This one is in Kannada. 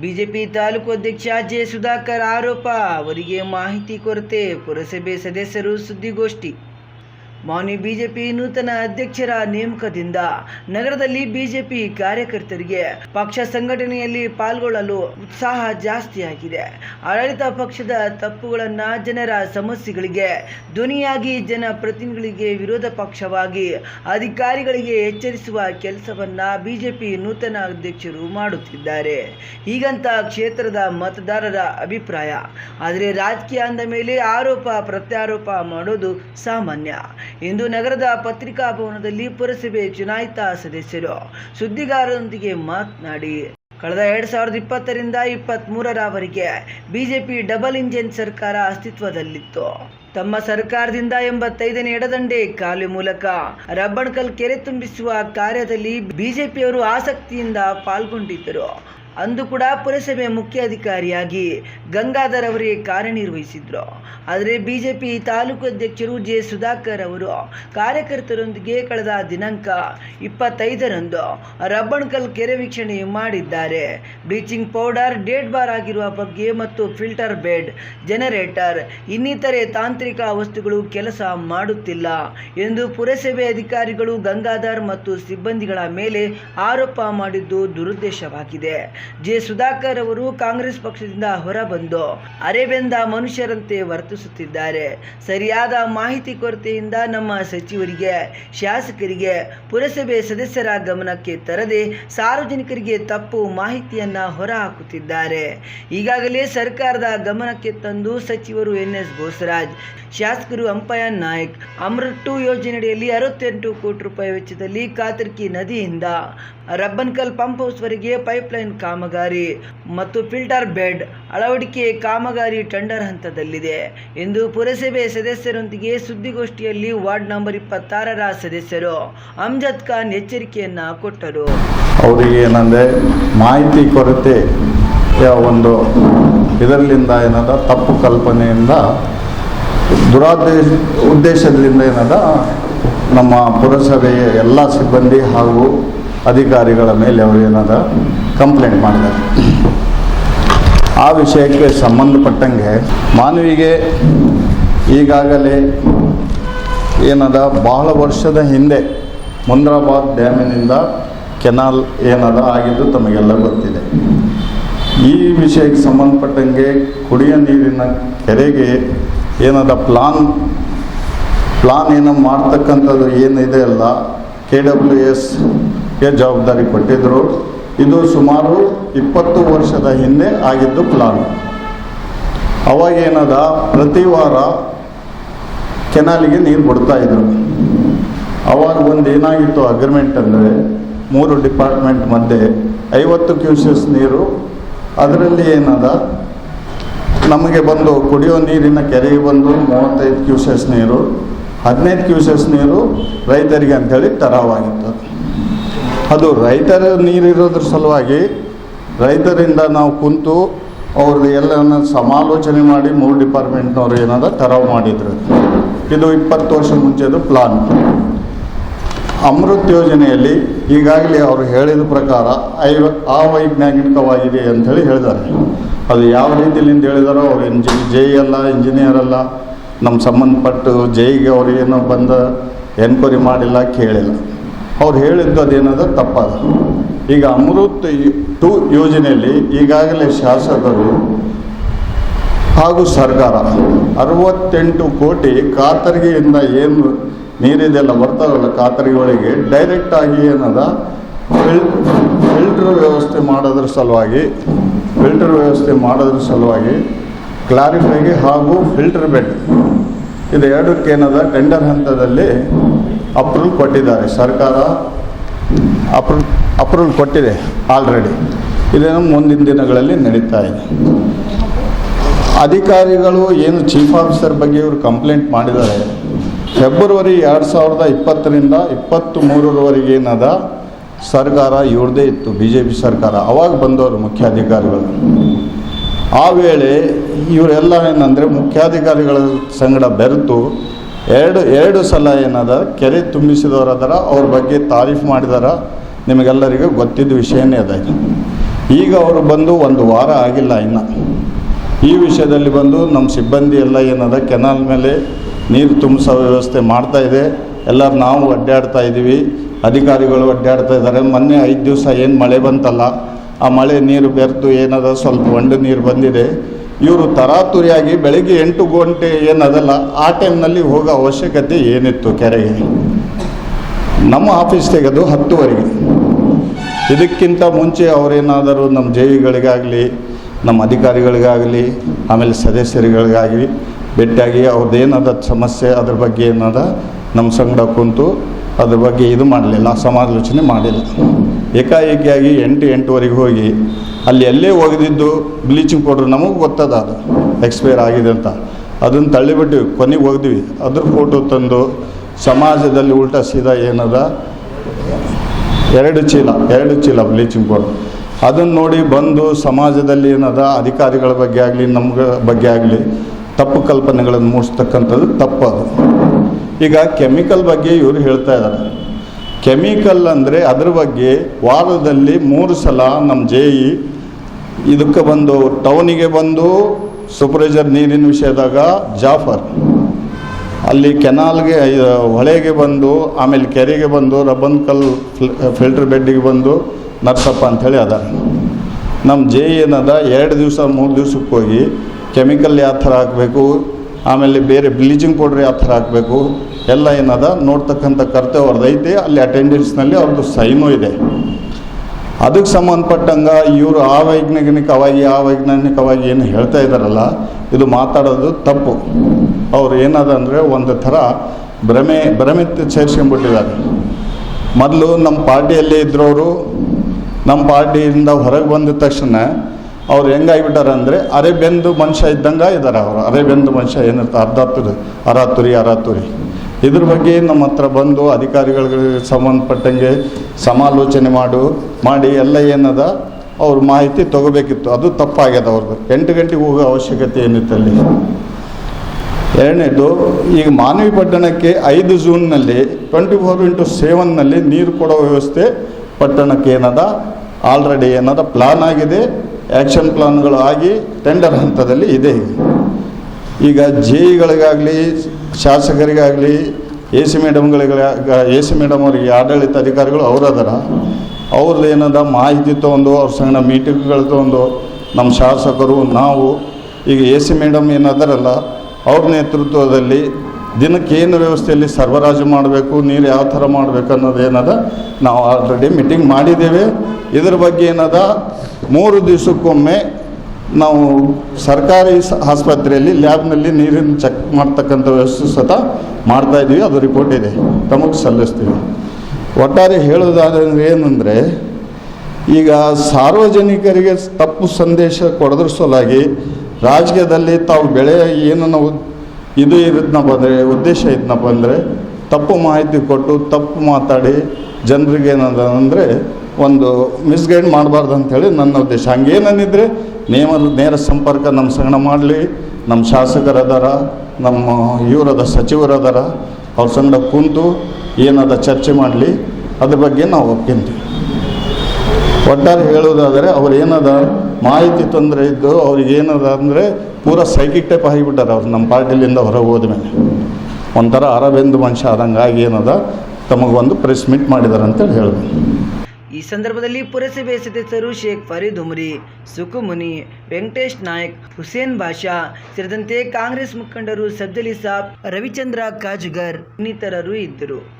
ಬಿಜೆಪಿ ತಾಲೂಕು ಅಧ್ಯಕ್ಷ ಜೆ ಸುಧಾಕರ್ ಆರೋಪ ಅವರಿಗೆ ಮಾಹಿತಿ ಕೊರತೆ ಪುರಸಭೆ ಸದಸ್ಯರು ಸುದ್ದಿಗೋಷ್ಠಿ ಮಾನ್ಯ ಬಿಜೆಪಿ ನೂತನ ಅಧ್ಯಕ್ಷರ ನೇಮಕದಿಂದ ನಗರದಲ್ಲಿ ಬಿಜೆಪಿ ಕಾರ್ಯಕರ್ತರಿಗೆ ಪಕ್ಷ ಸಂಘಟನೆಯಲ್ಲಿ ಪಾಲ್ಗೊಳ್ಳಲು ಉತ್ಸಾಹ ಜಾಸ್ತಿಯಾಗಿದೆ. ಆಡಳಿತ ಪಕ್ಷದ ತಪ್ಪುಗಳನ್ನು ಜನರ ಸಮಸ್ಯೆಗಳಿಗೆ, ಧ್ವನಿಯಾಗಿ ಜನಪ್ರತಿನಿಧಿಗಳಿಗೆ ವಿರೋಧ ಪಕ್ಷವಾಗಿ ಅಧಿಕಾರಿಗಳಿಗೆ ಎಚ್ಚರಿಸುವ ಕೆಲಸವನ್ನ ಬಿಜೆಪಿ ನೂತನ ಅಧ್ಯಕ್ಷರು ಮಾಡುತ್ತಿದ್ದಾರೆ. ಹೀಗಂತ ಕ್ಷೇತ್ರದ ಮತದಾರರ ಅಭಿಪ್ರಾಯ. ಆದರೆ ರಾಜಕೀಯ ಅಂದ ಮೇಲೆ ಆರೋಪ, ಪ್ರತ್ಯಾರೋಪ ಮಾಡೋದು ಸಾಮಾನ್ಯ. ಇಂದು ನಗರದ ಪತ್ರಿಕಾ ಭವನದಲ್ಲಿ ಪುರಸಭೆ ಚುನಾಯಿತ ಸದಸ್ಯರು ಸುದ್ದಿಗಾರರೊಂದಿಗೆ ಮಾತನಾಡಿ, ಕಳೆದ ಎರಡ್ ಸಾವಿರದ ಇಪ್ಪತ್ತರಿಂದ ಇಪ್ಪತ್ತ್ ಮೂರರವರೆಗೆ ಬಿಜೆಪಿ ಡಬಲ್ ಇಂಜಿನ್ ಸರ್ಕಾರ ಅಸ್ತಿತ್ವದಲ್ಲಿತ್ತು. ತಮ್ಮ ಸರ್ಕಾರದಿಂದ ಎಂಬತ್ತೈದನೇ ಎಡದಂಡೆ ಕಾಲು ಮೂಲಕ ರಬ್ಬಣ್ಕಲ್ ಕೆರೆ ತುಂಬಿಸುವ ಕಾರ್ಯದಲ್ಲಿ ಬಿಜೆಪಿಯವರು ಆಸಕ್ತಿಯಿಂದ ಪಾಲ್ಗೊಂಡಿದ್ದರು. ಅಂದು ಕೂಡ ಪುರಸಭೆ ಮುಖ್ಯ ಅಧಿಕಾರಿಯಾಗಿ ಗಂಗಾಧರ್ ಅವರೇ ಕಾರ್ಯನಿರ್ವಹಿಸಿದ್ರು. ಆದರೆ ಬಿಜೆಪಿ ತಾಲೂಕು ಅಧ್ಯಕ್ಷರು ಜೆ ಸುಧಾಕರ್ ಅವರು ಕಾರ್ಯಕರ್ತರೊಂದಿಗೆ ಕಳೆದ ದಿನಾಂಕ ಇಪ್ಪತ್ತೈದರಂದು ರಬ್ಬಣ್ಕಲ್ ಕೆರೆ ವೀಕ್ಷಣೆ ಮಾಡಿದ್ದಾರೆ. ಬ್ಲೀಚಿಂಗ್ ಪೌಡರ್, ಡೇಟ್ ಬಾರ್ ಆಗಿರುವ ಬಗ್ಗೆ ಮತ್ತು ಫಿಲ್ಟರ್ ಬೆಡ್, ಜನರೇಟರ್, ಇನ್ನಿತರೆ ತಾಂತ್ರಿಕ ವಸ್ತುಗಳು ಕೆಲಸ ಮಾಡುತ್ತಿಲ್ಲ ಎಂದು ಪುರಸಭೆ ಅಧಿಕಾರಿಗಳು ಗಂಗಾಧರ್ ಮತ್ತು ಸಿಬ್ಬಂದಿಗಳ ಮೇಲೆ ಆರೋಪ ಮಾಡಿದ್ದು ದುರುದ್ದೇಶವಾಗಿದೆ. ಜೆ ಸುಧಾಕರ್ ಅವರು ಕಾಂಗ್ರೆಸ್ ಪಕ್ಷದಿಂದ ಹೊರಬಂದು ಅರೆಬೆಂದ ಮನುಷ್ಯರಂತೆ ವರ್ತಿಸುತ್ತಿದ್ದಾರೆ. ಸರಿಯಾದ ಮಾಹಿತಿ ಕೊರತೆಯಿಂದ ನಮ್ಮ ಸಚಿವರಿಗೆ, ಶಾಸಕರಿಗೆ, ಪುರಸಭೆ ಸದಸ್ಯರ ಗಮನಕ್ಕೆ ತರದೆ ಸಾರ್ವಜನಿಕರಿಗೆ ತಪ್ಪು ಮಾಹಿತಿಯನ್ನ ಹೊರಹಾಕುತ್ತಿದ್ದಾರೆ. ಈಗಾಗಲೇ ಸರ್ಕಾರದ ಗಮನಕ್ಕೆ ತಂದು ಸಚಿವರು ಎನ್ ಎಸ್ ಬೋಸರಾಜ್, ಶಾಸಕರು ಅಂಪಯ್ಯ ನಾಯಕ್, ಅಮೃತ್ ಟು ಯೋಜನೆಯಡಿಯಲ್ಲಿ ಅರವತ್ತೆಂಟು ಕೋಟಿ ರೂಪಾಯಿ ವೆಚ್ಚದಲ್ಲಿ ಕಾತರ್ಕಿ ನದಿಯಿಂದ ರಬ್ಬನ್ಕಲ್ ಪಂಪ್ ಹೌಸ್ವರೆಗೆ ಪೈಪ್ಲೈನ್ ಕಾಮಗಾರಿ ಮತ್ತು ಫಿಲ್ಟರ್ ಬೆಡ್ ಅಳವಡಿಕೆ ಕಾಮಗಾರಿ ಟೆಂಡರ್ ಹಂತದಲ್ಲಿದೆ. ಎಂದು ಪುರಸಭೆ ಸದಸ್ಯರೊಂದಿಗೆ ಸುದ್ದಿಗೋಷ್ಠಿಯಲ್ಲಿ ವಾರ್ಡ್ ನಂಬರ್ ಇಪ್ಪತ್ತಾರರ ಸದಸ್ಯರು ಅಮ್ಜದ್ ಖಾನ್ ಎಚ್ಚರಿಕೆಯನ್ನು ಕೊಟ್ಟರು. ಅವರಿಗೆ ಏನಂದರೆ ಮಾಹಿತಿ ಕೊರತೆ ಒಂದು ಇದರಲ್ಲಿಂದ ಏನದ ತಪ್ಪು ಕಲ್ಪನೆಯಿಂದ ದುರಾದೇಶ ಉದ್ದೇಶದಿಂದ ಏನದ ನಮ್ಮ ಪುರಸಭೆಯ ಎಲ್ಲ ಸಿಬ್ಬಂದಿ ಹಾಗೂ ಅಧಿಕಾರಿಗಳ ಮೇಲೆ ಅವರು ಏನಾದ ಕಂಪ್ಲೇಂಟ್ ಮಾಡಿದ್ದಾರೆ. ಆ ವಿಷಯಕ್ಕೆ ಸಂಬಂಧಪಟ್ಟಂಗೆ ಮಾನವಿಗೆ ಈಗಾಗಲೇ ಏನದ ಬಹಳ ವರ್ಷದ ಹಿಂದೆ ಮುಂದ್ರಾಬಾದ್ ಡ್ಯಾಮಿನಿಂದ ಕೆನಾಲ್ ಏನದ ಆಗಿದ್ದು ತಮಗೆಲ್ಲ ಗೊತ್ತಿದೆ. ಈ ವಿಷಯಕ್ಕೆ ಸಂಬಂಧಪಟ್ಟಂಗೆ ಕುಡಿಯ ನೀರಿನ ಕೆರೆಗೆ ಏನದ ಪ್ಲಾನ್ ಪ್ಲಾನ್ ಏನೋ ಮಾಡ್ತಕ್ಕಂಥದ್ದು ಏನಿದೆ ಅಲ್ಲ ಕೆ ಡಬ್ಲ್ಯೂ ಎಸ್ಗೆ ಜವಾಬ್ದಾರಿ ಕೊಟ್ಟಿದ್ದರು ಇದು ಸುಮಾರು ಇಪ್ಪತ್ತು ವರ್ಷದ ಹಿಂದೆ ಆಗಿದ್ದು ಪ್ಲಾನ್ ಅವಾಗ ಏನದ, ಪ್ರತಿ ವಾರ ಕೆನಾಲಿಗೆ ನೀರು ಬಿಡ್ತಾ ಇದ್ರು. ಅವಾಗ ಒಂದು ಏನಾಗಿತ್ತು ಅಗ್ರಿಮೆಂಟ್ ಅಂದರೆ, ಮೂರು ಡಿಪಾರ್ಟ್ಮೆಂಟ್ ಮಧ್ಯೆ ಐವತ್ತು ಕ್ಯೂಸಸ್ ನೀರು, ಅದರಲ್ಲಿ ಏನದ, ನಮಗೆ ಬಂದು ಕುಡಿಯೋ ನೀರಿನ ಕೆರೆಗೆ ಬಂದು ಮೂವತ್ತೈದು ಕ್ಯೂಸಸ್ ನೀರು, ಹದಿನೈದು ಕ್ಯೂಸಸ್ ನೀರು ರೈತರಿಗೆ ಅಂಥೇಳಿ ತರವಾಗಿತ್ತು. ಅದು ರೈತರ ನೀರಿರೋದ್ರ ಸಲುವಾಗಿ ರೈತರಿಂದ ನಾವು ಕುಂತು ಅವ್ರದ್ದು ಎಲ್ಲ ಸಮಾಲೋಚನೆ ಮಾಡಿ ಮೂರು ಡಿಪಾರ್ಟ್ಮೆಂಟ್ನವ್ರು ಏನಾದ್ರು ತರವು ಮಾಡಿದ್ರು. ಇದು ಇಪ್ಪತ್ತು ವರ್ಷ ಮುಂಚೆದು ಪ್ಲಾನ್. ಅಮೃತ್ ಯೋಜನೆಯಲ್ಲಿ ಈಗಾಗಲೇ ಅವರು ಹೇಳಿದ ಪ್ರಕಾರ ಐವ ಅವೈಜ್ಞಾನಿಕವಾಗಿದೆ ಅಂಥೇಳಿ ಹೇಳಿದ್ದಾರೆ. ಅದು ಯಾವ ರೀತಿಯಿಂದ ಹೇಳಿದಾರೋ ಅವ್ರು ಇಂಜಿ ಜೆ ಅಲ್ಲ, ಇಂಜಿನಿಯರ್ ಅಲ್ಲ ನಮ್ಮ ಸಂಬಂಧಪಟ್ಟು ಜೈಗೆ ಅವ್ರು ಏನೋ ಬಂದ ಎನ್ಕ್ವೈರಿ ಮಾಡಿಲ್ಲ, ಕೇಳಿಲ್ಲ. ಅವ್ರು ಹೇಳಿದ್ದು ಅದೇನದ? ತಪ್ಪದ. ಈಗ ಅಮೃತ್ ಟು ಯೋಜನೆಯಲ್ಲಿ ಈಗಾಗಲೇ ಶಾಸಕರು ಹಾಗೂ ಸರ್ಕಾರ ಅರವತ್ತೆಂಟು ಕೋಟಿ ಖಾತರಿಗೆಯಿಂದ ಏನು ನೀರಿದೆಲ್ಲ ಕಾತರಿಗಳಿಗೆ ಡೈರೆಕ್ಟ್ ಆಗಿ ಏನದ? ಫಿಲ್ಟರ್ ವ್ಯವಸ್ಥೆ ಮಾಡೋದ್ರ ಸಲುವಾಗಿ ಫಿಲ್ಟರ್ ವ್ಯವಸ್ಥೆ ಮಾಡೋದ್ರ ಸಲುವಾಗಿ ಕ್ಲಾರಿಫೈಗೆ ಹಾಗೂ ಫಿಲ್ಟರ್ ಬೆಡ್ ಇದು ಎರಡಕ್ಕೆ ಏನದ ಟೆಂಡರ್ ಹಂತದಲ್ಲಿ ಅಪ್ರೂವಲ್ ಕೊಟ್ಟಿದ್ದಾರೆ. ಸರ್ಕಾರ ಅಪ್ರೂವ್ ಅಪ್ರೂವಲ್ ಕೊಟ್ಟಿದೆ ಆಲ್ರೆಡಿ ಇದೇನು ಮುಂದಿನ ದಿನಗಳಲ್ಲಿ ನಡೀತಾ ಇದೆ. ಅಧಿಕಾರಿಗಳು ಏನು ಚೀಫ್ ಆಫೀಸರ್ ಬಗ್ಗೆ ಇವರು ಕಂಪ್ಲೇಂಟ್ ಮಾಡಿದ್ದಾರೆ. ಫೆಬ್ರವರಿ ಎರಡು ಸಾವಿರದ ಇಪ್ಪತ್ತರಿಂದ ಇಪ್ಪತ್ತು ಮೂರರವರೆಗೆ ಏನದ? ಸರ್ಕಾರ ಇವ್ರದೇ ಇತ್ತು ಬಿ ಜೆ ಪಿ ಸರ್ಕಾರ. ಅವಾಗ ಬಂದವರು ಮುಖ್ಯಾಧಿಕಾರಿಗಳು. ಆ ವೇಳೆ ಇವರೆಲ್ಲ ಏನಂದರೆ ಮುಖ್ಯಾಧಿಕಾರಿಗಳ ಸಂಗಡ ಬೆರೆತು ಎರಡು ಎರಡು ಸಲ ಏನದ? ಕೆರೆ ತುಂಬಿಸಿದವರು ಅದರ ಅವ್ರ ಬಗ್ಗೆ ತಾರೀಫ್ ಮಾಡಿದಾರ, ನಿಮಗೆಲ್ಲರಿಗೂ ಗೊತ್ತಿದ್ದ ವಿಷಯನೇ ಅದ ಈಗ ಅವರು ಬಂದು ಒಂದು ವಾರ ಆಗಿಲ್ಲ ಇನ್ನು. ಈ ವಿಷಯದಲ್ಲಿ ಬಂದು ನಮ್ಮ ಸಿಬ್ಬಂದಿ ಎಲ್ಲ ಏನದ? ಕೆನಾಲ್ ಮೇಲೆ ನೀರು ತುಂಬಿಸೋ ವ್ಯವಸ್ಥೆ ಮಾಡ್ತಾ ಇದೆ. ಎಲ್ಲರೂ ನಾವು ಅಡ್ಡಾಡ್ತಾ ಇದ್ದೀವಿ ಅಧಿಕಾರಿಗಳು ಅಡ್ಡಾಡ್ತಾ ಇದ್ದಾರೆ. ಮೊನ್ನೆ ಐದು ದಿವಸ ಏನು ಮಳೆ ಬಂತಲ್ಲ, ಆ ಮಳೆ ನೀರು ಬೆರೆತು ಏನದ? ಸ್ವಲ್ಪ ಒಂಡು ನೀರು ಬಂದಿದೆ. ಇವರು ತರಾತುರಿಯಾಗಿ ಬೆಳಗ್ಗೆ ಎಂಟು ಗಂಟೆ ಏನದಲ್ಲ, ಆ ಟೈಮ್ನಲ್ಲಿ ಹೋಗೋ ಅವಶ್ಯಕತೆ ಏನಿತ್ತು ಕೆರೆಗೆ? ನಮ್ಮ ಆಫೀಸ್ ತೆಗೆದು ಹತ್ತುವರೆಗೆ. ಇದಕ್ಕಿಂತ ಮುಂಚೆ ಅವರೇನಾದರೂ ನಮ್ಮ ಜೈವಿಗಳಿಗಾಗಲಿ ನಮ್ಮ ಅಧಿಕಾರಿಗಳಿಗಾಗಲಿ, ಆಮೇಲೆ ಸದಸ್ಯರುಗಳಿಗಾಗಲಿ ಭೇಟಿಯಾಗಿ ಅವ್ರದ್ದೇನದ ಸಮಸ್ಯೆ, ಅದ್ರ ಬಗ್ಗೆ ಏನದ, ನಮ್ಮ ಸಂಗಡ ಕುಂತು ಅದ್ರ ಬಗ್ಗೆ ಇದು ಮಾಡಲಿಲ್ಲ, ಸಮಾಲೋಚನೆ ಮಾಡಿಲ್ಲ. ಏಕಾಏಕಿಯಾಗಿ ಎಂಟು ಎಂಟುವರೆಗೆ ಹೋಗಿ ಅಲ್ಲಿ ಎಲ್ಲೇ ಒಗೆದಿದ್ದು ಬ್ಲೀಚಿಂಗ್ ಪೌಡ್ರ್ ನಮಗೆ ಗೊತ್ತದ ಅದು, ಎಕ್ಸ್ಪೈರ್ ಆಗಿದೆ ಅಂತ. ಅದನ್ನು ತಳ್ಳಿಬಿಟ್ಟು ಕೊನೆಗೆ ಹೋಗಿದ್ವಿ. ಅದ್ರ ಫೋಟೋ ತಂದು ಸಮಾಜದಲ್ಲಿ ಉಲ್ಟಾ ಸೀದಾ ಏನದ? ಎರಡು ಚೀಲ ಎರಡು ಚೀಲ ಬ್ಲೀಚಿಂಗ್ ಪೌಡ್ರ್. ಅದನ್ನು ನೋಡಿ ಬಂದು ಸಮಾಜದಲ್ಲಿ ಏನದ? ಅಧಿಕಾರಿಗಳ ಬಗ್ಗೆ ಆಗಲಿ, ನಮ್ಗೆ ಬಗ್ಗೆ ಆಗಲಿ, ತಪ್ಪು ಕಲ್ಪನೆಗಳನ್ನು ಮೂಡಿಸ್ತಕ್ಕಂಥದ್ದು ತಪ್ಪು ಅದು ಈಗ ಕೆಮಿಕಲ್ ಬಗ್ಗೆ ಇವರು ಹೇಳ್ತಾ ಇದ್ದಾರೆ ಕೆಮಿಕಲ್ ಅಂದರೆ ಅದ್ರ ಬಗ್ಗೆ ವಾರದಲ್ಲಿ ಮೂರು ಸಲ ನಮ್ಮ ಜೆ ಇ ಇದಕ್ಕೆ ಬಂದು ಟೌನಿಗೆ ಬಂದು ಸೂಪರ್ವೈಸರ್ ನೀರಿನ ವಿಷಯದಾಗ ಜಾಫರ್. ಅಲ್ಲಿ ಕೆನಾಲ್ಗೆ ಹೊಳೆಗೆ ಬಂದು, ಆಮೇಲೆ ಕೆರೆಗೆ ಬಂದು ರಬ್ಬನ್ ಕಲ್ ಫಿಲ್ಟರ್ ಬೆಡ್ಡಿಗೆ ಬಂದು ನರ್ಸಪ್ಪ ಅಂಥೇಳಿ ಅದ. ನಮ್ಮ ಜೆ ಏನದ, ಎರಡು ದಿವಸ, ಮೂರು ದಿವ್ಸಕ್ಕೆ ಹೋಗಿ ಕೆಮಿಕಲ್ ಯಾವ ಥರ ಹಾಕಬೇಕು ಆಮೇಲೆ ಬೇರೆ ಬ್ಲೀಚಿಂಗ್ ಪೌಡ್ರ್ ಯಾವ ಥರ ಹಾಕಬೇಕು? ಎಲ್ಲ ಏನದ? ನೋಡ್ತಕ್ಕಂಥ ಕರ್ತವ್ಯ ಅವ್ರದ್ದು ಐತೆ, ಅಲ್ಲಿ ಅಟೆಂಡೆನ್ಸ್ನಲ್ಲಿ ಅವ್ರದ್ದು ಸೈನು ಇದೆ. ಅದಕ್ಕೆ ಸಂಬಂಧಪಟ್ಟಂಗೆ ಇವರು ಆ ವೈಜ್ಞಾನಿಕವಾಗಿ ಆ ವೈಜ್ಞಾನಿಕವಾಗಿ ಏನು ಹೇಳ್ತಾ ಇದ್ದಾರಲ್ಲ, ಇದು ಮಾತಾಡೋದು ತಪ್ಪು. ಅವ್ರು ಏನದ ಅಂದರೆ ಒಂದು ಥರ ಭ್ರಮೆ ಭ್ರಮೆ ಸೇರಿಸ್ಕೊಂಡ್ಬಿಟ್ಟಿದ್ದಾರೆ. ಮೊದಲು ನಮ್ಮ ಪಾರ್ಟಿಯಲ್ಲೇ ಇದ್ದರವರು ನಮ್ಮ ಪಾರ್ಟಿಯಿಂದ ಹೊರಗೆ ಬಂದ ತಕ್ಷಣ ಅವ್ರು ಹೆಂಗಾಗಿಬಿಟ್ಟಾರೆ ಅಂದರೆ ಬೆಂದು ಮನುಷ್ಯ ಇದ್ದಂಗೆ ಇದ್ದಾರೆ ಅವರು. ಅರೆಬೆಂದು ಮನುಷ್ಯ ಏನಿರ್ತಾರೆ ಅರ್ಧಾತುರಿ, ಅರಾತುರಿ ಅರಾತುರಿ. ಇದ್ರ ಬಗ್ಗೆ ನಮ್ಮ ಹತ್ರ ಬಂದು ಅಧಿಕಾರಿಗಳಿಗೆ ಸಂಬಂಧಪಟ್ಟಂಗೆ ಸಮಾಲೋಚನೆ ಮಾಡು, ಮಾಡಿ ಎಲ್ಲ ಏನದ, ಅವ್ರು ಮಾಹಿತಿ ತಗೋಬೇಕಿತ್ತು. ಅದು ತಪ್ಪಾಗ್ಯದ ಅವ್ರದ್ದು ಎಂಟು ಗಂಟೆಗೆ ಹೋಗೋ ಅವಶ್ಯಕತೆ ಏನಿತ್ತು ಅಲ್ಲಿ? ಎರಡನೇದು, ಈಗ ಮಾನವಿ ಪಟ್ಟಣಕ್ಕೆ ಐದು ಜೂನ್ನಲ್ಲಿ ಟ್ವೆಂಟಿ ಫೋರ್ ಇಂಟು ಸೆವೆನ್ನಲ್ಲಿ ನೀರು ಕೊಡೋ ವ್ಯವಸ್ಥೆ ಪಟ್ಟಣಕ್ಕೆ ಏನದ? ಆಲ್ರೆಡಿ ಏನದ? ಪ್ಲಾನ್ ಆಗಿದೆ. ಆ್ಯಕ್ಷನ್ ಪ್ಲಾನ್ಗಳು ಆಗಿ ಟೆಂಡರ್ ಹಂತದಲ್ಲಿ ಇದೆ. ಈಗ ಜೆ ಇಗಳಿಗಾಗಲಿ ಶಾಸಕರಿಗಾಗಲಿ, ಎ ಸಿ ಮೇಡಮ್ಗಳಿಗೆ, ಎ ಸಿ ಮೇಡಮ್ ಅವರಿಗೆ ಆಡಳಿತ ಅಧಿಕಾರಿಗಳು ಅವ್ರು ಅದಾರ ಅವ್ರದ್ದು ಏನದ, ಮಾಹಿತಿ ತೊಗೊಂಡು, ಅವ್ರ ಸಂಗಡ ಮೀಟಿಂಗ್ಗಳು ತೊಗೊಂಡು, ನಮ್ಮ ಶಾಸಕರು, ನಾವು, ಈಗ ಎ ಸಿ ಮೇಡಮ್ ಏನದರಲ್ಲ, ಅವ್ರ ನೇತೃತ್ವದಲ್ಲಿ ದಿನಕ್ಕೆ ಏನು ವ್ಯವಸ್ಥೆಯಲ್ಲಿ ಸರಬರಾಜು ಮಾಡಬೇಕು, ನೀರು ಯಾವ ಥರ ಮಾಡಬೇಕು ಅನ್ನೋದು ಏನದ, ನಾವು ಆಲ್ರೆಡಿ ಮೀಟಿಂಗ್ ಮಾಡಿದ್ದೇವೆ. ಇದ್ರ ಬಗ್ಗೆ ಏನದ ಮೂರು ದಿವಸಕ್ಕೊಮ್ಮೆ ನಾವು ಸರ್ಕಾರಿ ಆಸ್ಪತ್ರೆಯಲ್ಲಿ ಲ್ಯಾಬ್ನಲ್ಲಿ ನೀರಿನ ಚೆಕ್ ಮಾಡ್ತಕ್ಕಂಥ ವ್ಯವಸ್ಥೆ ಸತ ಮಾಡ್ತಾ ಇದ್ದೀವಿ, ಅದು ರಿಪೋರ್ಟ್ ಇದೆ. ತಮಗೆ ಸಲ್ಲಿಸ್ತೀವಿ. ಒಟ್ಟಾರೆ ಹೇಳೋದಾದ್ರೆ ಏನಂದರೆ, ಈಗ ಸಾರ್ವಜನಿಕರಿಗೆ ತಪ್ಪು ಸಂದೇಶ ಕೊಡೋದ್ರ ಸಲುವಾಗಿ ರಾಜಕೀಯದಲ್ಲಿ ತಾವು ಬೆಳೆ ಏನನ್ನ ಇದು ಇರುತ್ತನಪ್ಪ ಅಂದರೆ ಉದ್ದೇಶ ಇದನ್ನಪ್ಪ ಅಂದರೆ ತಪ್ಪು ಮಾಹಿತಿ ಕೊಟ್ಟು ತಪ್ಪು ಮಾತಾಡಿ ಜನರಿಗೆ ಏನಂದ್ರೆ ಒಂದು ಮಿಸ್ಗೈಡ್ ಮಾಡಬಾರ್ದು ಅಂಥೇಳಿ ನನ್ನ ಉದ್ದೇಶ. ಹಂಗೇನಿದ್ರೆ ನೇಮ, ನೇರ ಸಂಪರ್ಕ ನಮ್ಮ ಸಂಗಣ ಮಾಡಲಿ. ನಮ್ಮ ಶಾಸಕರದಾರ, ನಮ್ಮ ಇವರದ ಸಚಿವರದಾರ, ಅವ್ರ ಸಂಗಡ ಕುಂತು ಏನದ ಚರ್ಚೆ ಮಾಡಲಿ. ಅದ್ರ ಬಗ್ಗೆ ನಾವು ಒಪ್ಕೊಂತೀವಿ. ಒಟ್ಟಾರೆ ಹೇಳೋದಾದರೆ ಅವ್ರು ಏನದ ಮಾಹಿತಿ ತೊಂದರೆ ಇದ್ದು ಅವ್ರಿಗೆ ಏನದ ಅಂದರೆ ಪೂರಾ ಸೈಕಿಕ್ ಟೈಪ್ ಆಗಿಬಿಟ್ಟಾರೆ ಅವ್ರು ನಮ್ಮ ಪಾರ್ಟಿಲಿಂದ ಹೊರಗೆ ಹೋದ್ಮೇಲೆ ಒಂಥರ ಅರಬೆಂದು ಮನುಷ್ಯ ಆದಂಗಾಗಿ ಏನದ ತಮಗೊಂದು ಪ್ರೆಸ್ ಮೀಟ್ ಮಾಡಿದ್ದಾರೆ ಅಂತೇಳಿ ಹೇಳ್ಬೋದು. ಈ ಸಂದರ್ಭದಲ್ಲಿ ಪುರಸಭೆ ಸದಸ್ಯರು ಶೇಖ್ ಫರೀದ್ ಉಮ್ರಿ, ಸುಕುಮುನಿ, ವೆಂಕಟೇಶ್ ನಾಯಕ್, ಹುಸೇನ್ ಬಾಷಾ ಸೇರಿದಂತೆ ಕಾಂಗ್ರೆಸ್ ಮುಖಂಡರು ಸಬ್ದಲಿ ಸಾಬ್, ರವಿಚಂದ್ರ ಕಾಜುಗರ್ ಇನ್ನಿತರರು ಇದ್ದರು.